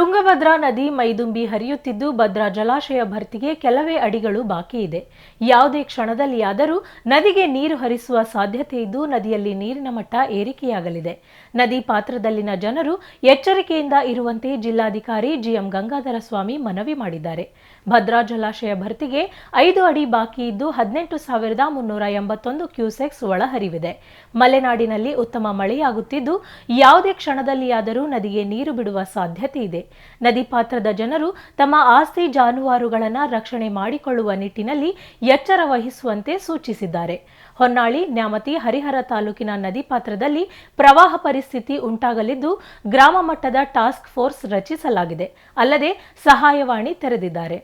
ತುಂಗಭದ್ರಾ ನದಿ ಮೈದುಂಬಿ ಹರಿಯುತ್ತಿದ್ದು, ಭದ್ರಾ ಜಲಾಶಯ ಭರ್ತಿಗೆ ಕೆಲವೇ ಅಡಿಗಳು ಬಾಕಿ ಇದೆ. ಯಾವುದೇ ಕ್ಷಣದಲ್ಲಿಯಾದರೂ ನದಿಗೆ ನೀರು ಹರಿಸುವ ಸಾಧ್ಯತೆ ಇದ್ದು, ನದಿಯಲ್ಲಿ ನೀರಿನ ಮಟ್ಟ ಏರಿಕೆಯಾಗಲಿದೆ. ನದಿ ಪಾತ್ರದಲ್ಲಿನ ಜನರು ಎಚ್ಚರಿಕೆಯಿಂದ ಇರುವಂತೆ ಜಿಲ್ಲಾಧಿಕಾರಿ ಜಿಎಂ ಗಂಗಾಧರ ಸ್ವಾಮಿ ಮನವಿ ಮಾಡಿದ್ದಾರೆ. ಭದ್ರಾ ಜಲಾಶಯ ಭರ್ತಿಗೆ ಐದು ಅಡಿ ಬಾಕಿ ಇದ್ದು, ಹದಿನೆಂಟು ಸಾವಿರದ ಮುನ್ನೂರ ಎಂಬತ್ತೊಂದು ಕ್ಯೂಸೆಕ್ಸ್ ಒಳಹರಿವಿದೆ. ಮಲೆನಾಡಿನಲ್ಲಿ ಉತ್ತಮ ಮಳೆಯಾಗುತ್ತಿದ್ದು, ಯಾವುದೇ ಕ್ಷಣದಲ್ಲಿಯಾದರೂ ನದಿಗೆ ನೀರು ಬಿಡುವ ಸಾಧ್ಯತೆ ಇದೆ. ನದಿ ಪಾತ್ರದ ಜನರು ತಮ್ಮ ಆಸ್ತಿ ಜಾನುವಾರುಗಳನ್ನು ರಕ್ಷಣೆ ಮಾಡಿಕೊಳ್ಳುವ ನಿಟ್ಟಿನಲ್ಲಿ ಎಚ್ಚರ ವಹಿಸುವಂತೆ ಸೂಚಿಸಿದ್ದಾರೆ. ಹೊನ್ನಾಳಿ, ನ್ಯಾಮತಿ, ಹರಿಹರ ತಾಲೂಕಿನ ನದಿ ಪಾತ್ರದಲ್ಲಿ ಪ್ರವಾಹ ಪರಿಸ್ಥಿತಿ ಉಂಟಾಗಲಿದ್ದು ಗ್ರಾಮ ಮಟ್ಟದ ಟಾಸ್ಕ್ ಫೋರ್ಸ್ ರಚಿಸಲಾಗಿದೆ. ಅಲ್ಲದೆ ಸಹಾಯವಾಣಿ ತೆರೆದಿದ್ದಾರೆ.